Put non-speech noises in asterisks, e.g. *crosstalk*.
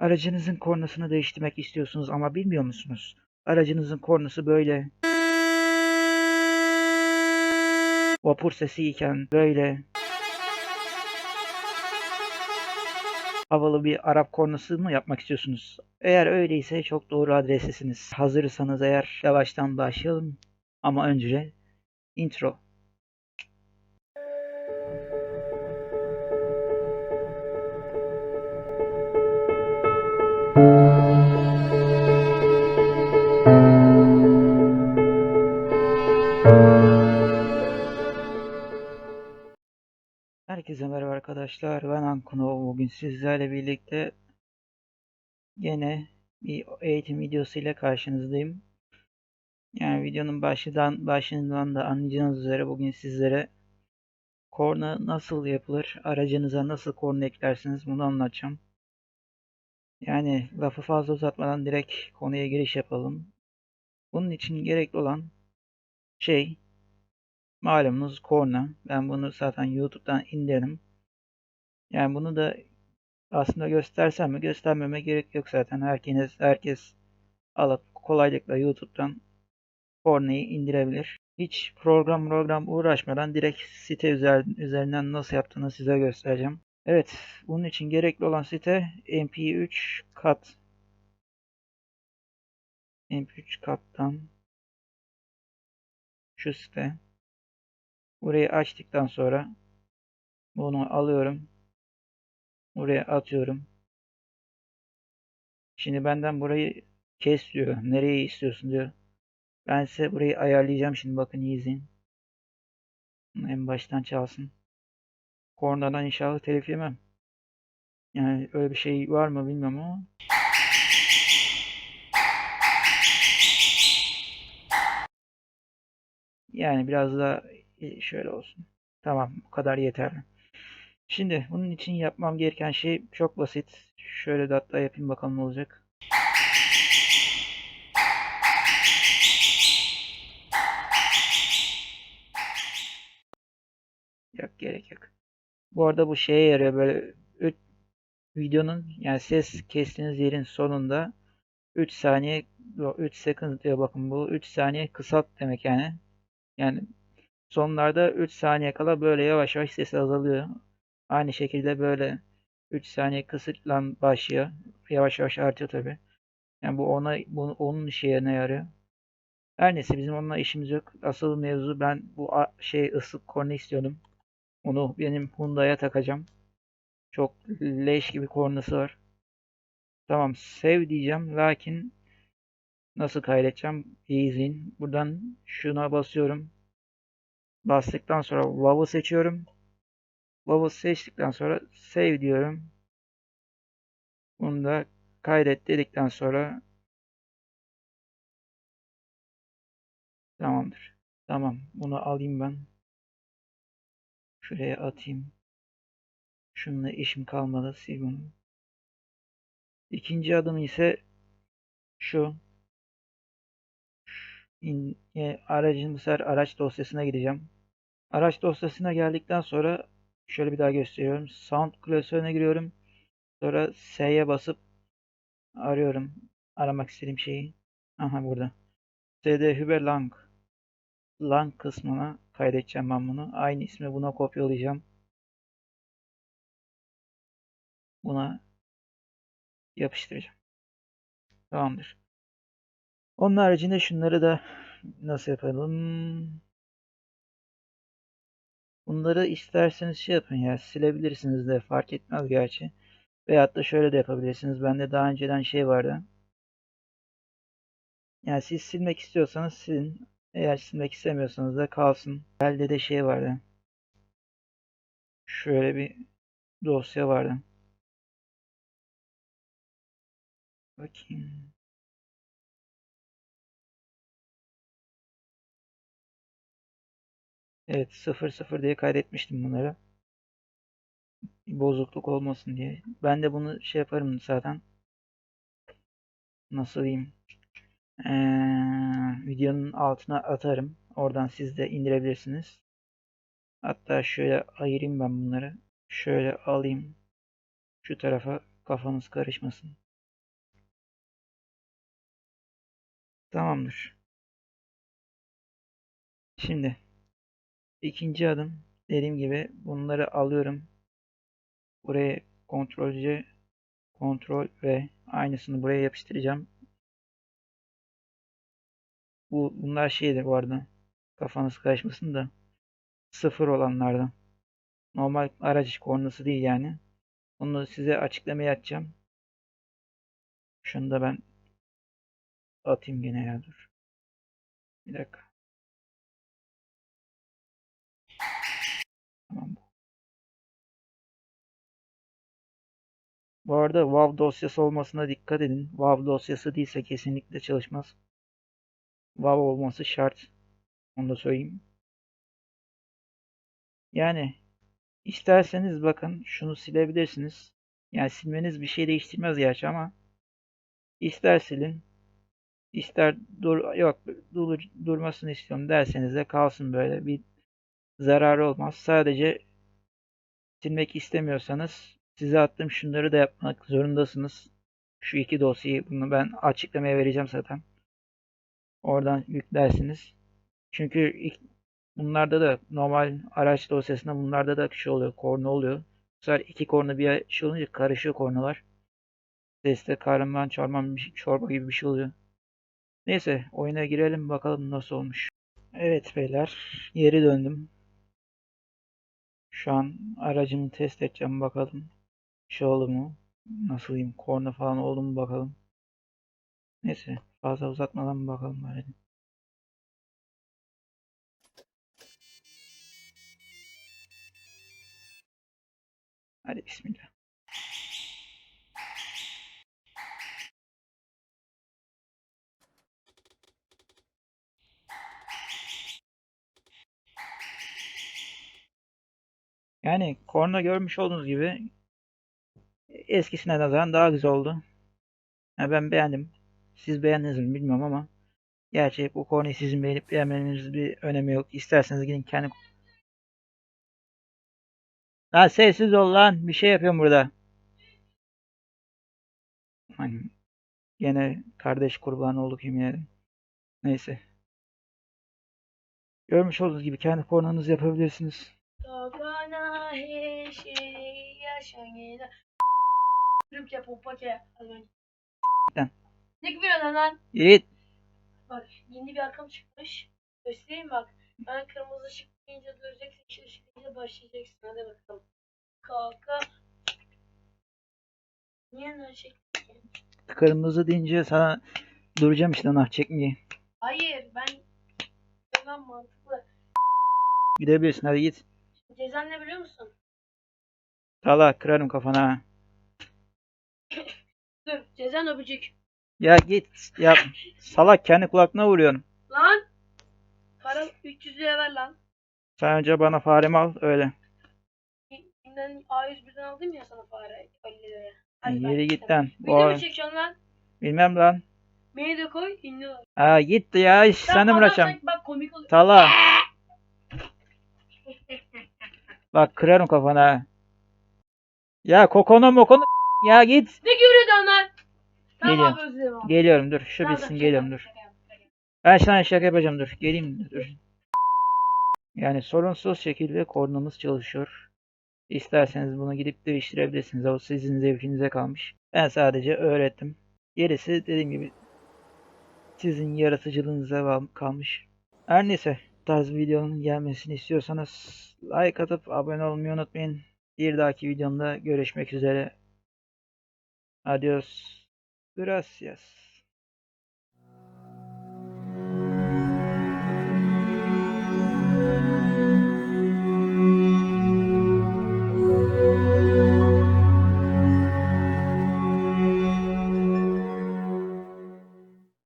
Aracınızın kornasını değiştirmek istiyorsunuz ama bilmiyor musunuz? Aracınızın kornası böyle. Vapur sesi iken böyle. Havalı bir Arap kornası mı yapmak istiyorsunuz? Eğer öyleyse çok doğru adrestesiniz. Hazırsanız eğer yavaştan başlayalım. Ama önce intro. Herkese merhaba arkadaşlar. Ben Ankuno. Bugün sizlerle birlikte yine bir eğitim videosu ile karşınızdayım. Yani videonun başından başından da anlayacağınız üzere bugün sizlere korna nasıl yapılır, aracınıza nasıl korna eklersiniz bunu anlatacağım. Yani lafı fazla uzatmadan direkt konuya giriş yapalım. Bunun için gerekli olan şey Malumunuz korna. Ben bunu zaten YouTube'dan indirdim. Yani bunu da aslında göstersem mi göstermeme gerek yok zaten. Herkes, herkes alıp kolaylıkla YouTube'dan kornayı indirebilir. Hiç program program uğraşmadan direkt site üzerinden nasıl yaptığını size göstereceğim. Evet, bunun için gerekli olan site mp3 kat. mp3 kattan şu site. Burayı açtıktan sonra bunu alıyorum. Buraya atıyorum. Şimdi benden burayı kes diyor. Nereye istiyorsun diyor. Ben size burayı ayarlayacağım şimdi bakın iyi izleyin. En baştan çalsın. Kornadan inşallah telif yemem. Yani öyle bir şey var mı bilmiyorum ama. Yani biraz da şöyle olsun. Tamam bu kadar yeterli. Şimdi bunun için yapmam gereken şey çok basit. Şöyle de hatta yapayım bakalım ne olacak. Yok gerek yok. Bu arada bu şeye yarıyor böyle videonun yani ses kestiğiniz yerin sonunda 3 saniye 3 second diyor bakın bu 3 saniye kısalt demek yani. Yani Sonlarda 3 saniye kala böyle yavaş yavaş sesi azalıyor. Aynı şekilde böyle 3 saniye kısıtla başlıyor. Yavaş yavaş artıyor tabi. Yani bu ona bu, onun işe yarıyor. Her neyse bizim onunla işimiz yok. Asıl mevzu ben bu şey ıslık korna istiyordum. Onu benim Hyundai'ye takacağım. Çok leş gibi kornası var. Tamam sev diyeceğim. Lakin nasıl kaydedeceğim? İzleyin. Buradan şuna basıyorum. Bastıktan sonra Wow'u seçiyorum. Wow'u seçtikten sonra Save diyorum. Bunu da kaydet dedikten sonra Tamamdır. Tamam. Bunu alayım ben. Şuraya atayım. Şununla işim kalmadı. Sil bunu. İkinci adım ise şu. In, e, aracın bu sefer araç dosyasına gideceğim. Araç dosyasına geldikten sonra şöyle bir daha gösteriyorum. Sound klasörüne giriyorum. Sonra S'ye basıp arıyorum. Aramak istediğim şeyi. Aha burada. CD Hüber Lang. Lang kısmına kaydedeceğim ben bunu. Aynı ismi buna kopyalayacağım. Buna yapıştıracağım. Tamamdır. Onun haricinde şunları da nasıl yapalım? Bunları isterseniz şey yapın ya silebilirsiniz de fark etmez gerçi. Veyahut da şöyle de yapabilirsiniz. Bende daha önceden şey vardı. Yani siz silmek istiyorsanız silin. Eğer silmek istemiyorsanız da kalsın. Elde de şey vardı. Şöyle bir dosya vardı. Bakayım. Evet 0-0 diye kaydetmiştim bunları. Bozukluk olmasın diye. Ben de bunu şey yaparım zaten. Nasıl diyeyim? Ee, videonun altına atarım. Oradan siz de indirebilirsiniz. Hatta şöyle ayırayım ben bunları. Şöyle alayım. Şu tarafa kafanız karışmasın. Tamamdır. Şimdi ikinci adım dediğim gibi bunları alıyorum. Buraya kontrol C, kontrol V aynısını buraya yapıştıracağım. Bu bunlar şeydir bu arada. Kafanız karışmasın da sıfır olanlardan. Normal araç kornası değil yani. Onu size açıklamaya atacağım. Şunu da ben atayım gene ya dur. Bir dakika. Tamam. Bu arada WAV dosyası olmasına dikkat edin. WAV dosyası değilse kesinlikle çalışmaz. WAV olması şart. Onu da söyleyeyim. Yani isterseniz bakın şunu silebilirsiniz. Yani silmeniz bir şey değiştirmez gerçi ama ister silin ister dur yok dur, durmasını istiyorum derseniz de kalsın böyle bir zararı olmaz. Sadece silmek istemiyorsanız size attığım şunları da yapmak zorundasınız. Şu iki dosyayı bunu ben açıklamaya vereceğim zaten. Oradan yüklersiniz. Çünkü ilk, bunlarda da normal araç dosyasında bunlarda da şey oluyor. Korna oluyor. Bu sefer iki korna bir şey olunca karışıyor kornalar. Seste kahraman çorman bir şey- çorba gibi bir şey oluyor. Neyse oyuna girelim bakalım nasıl olmuş. Evet beyler geri döndüm. Şu an aracımı test edeceğim bakalım. Şey oldu mu? Nasıl? Korna falan oldu mu bakalım. Neyse fazla uzatmadan bakalım bari. Hadi bismillah. Yani korna görmüş olduğunuz gibi eskisine nazaran daha güzel oldu. Yani ben beğendim. Siz beğendiniz mi bilmiyorum ama gerçi bu kornayı sizin beğenip beğenmeniz bir önemi yok. İsterseniz gidin kendi Lan sessiz ol lan. Bir şey yapıyorum burada. Hani gene kardeş kurbanı olduk yemin ederim. Neyse. Görmüş olduğunuz gibi kendi kornanızı yapabilirsiniz. Dogana heşi yaşangina. Türkçe popake. Lan. Ne gibi lan lan? Yiğit. Bak yeni bir akım çıkmış. Göstereyim bak. Ben kırmızı ışık deyince duracaksın. Yeşil ışık deyince başlayacaksın. Hadi bakalım. Kalka. Niye ne şey? Kırmızı deyince sana duracağım işte nah çekmeye. Hayır ben ben mantıklı. Gidebilirsin hadi git. Cezan ne biliyor musun? Tala kırarım kafana. Dur cezan öpücük. Ya git. Ya salak kendi kulakına vuruyorsun. Lan. Para 300 lira ver lan. Sen önce bana faremi al öyle. Kimden A101'den aldım ya sana fare 50 liraya. Hadi Yeri git lan. Video O, mu çekiyorsun lan? bilmem lan. Beni de koy ünlü ol. Ha git ya iş Lan sen de mi adam uğraşacağım? sanki Bak komik oluyor. Tala. Bak kırarım kafana. Ya kokona mokona *laughs* ya git. Ne görüyordu onlar? Tamam Geliyorum. abi. Geliyorum dur. Şu Tamam, bitsin şaka geliyorum dur. şaka şaka. Ben sana şaka yapacağım dur. Geleyim dur. Yani sorunsuz şekilde kornamız çalışıyor. İsterseniz bunu gidip değiştirebilirsiniz. O sizin zevkinize kalmış. Ben sadece öğrettim. Gerisi dediğim gibi sizin yaratıcılığınıza kal- kalmış. Her neyse bu tarz videonun gelmesini istiyorsanız like atıp abone olmayı unutmayın. Bir dahaki videomda görüşmek üzere. Adios. Gracias.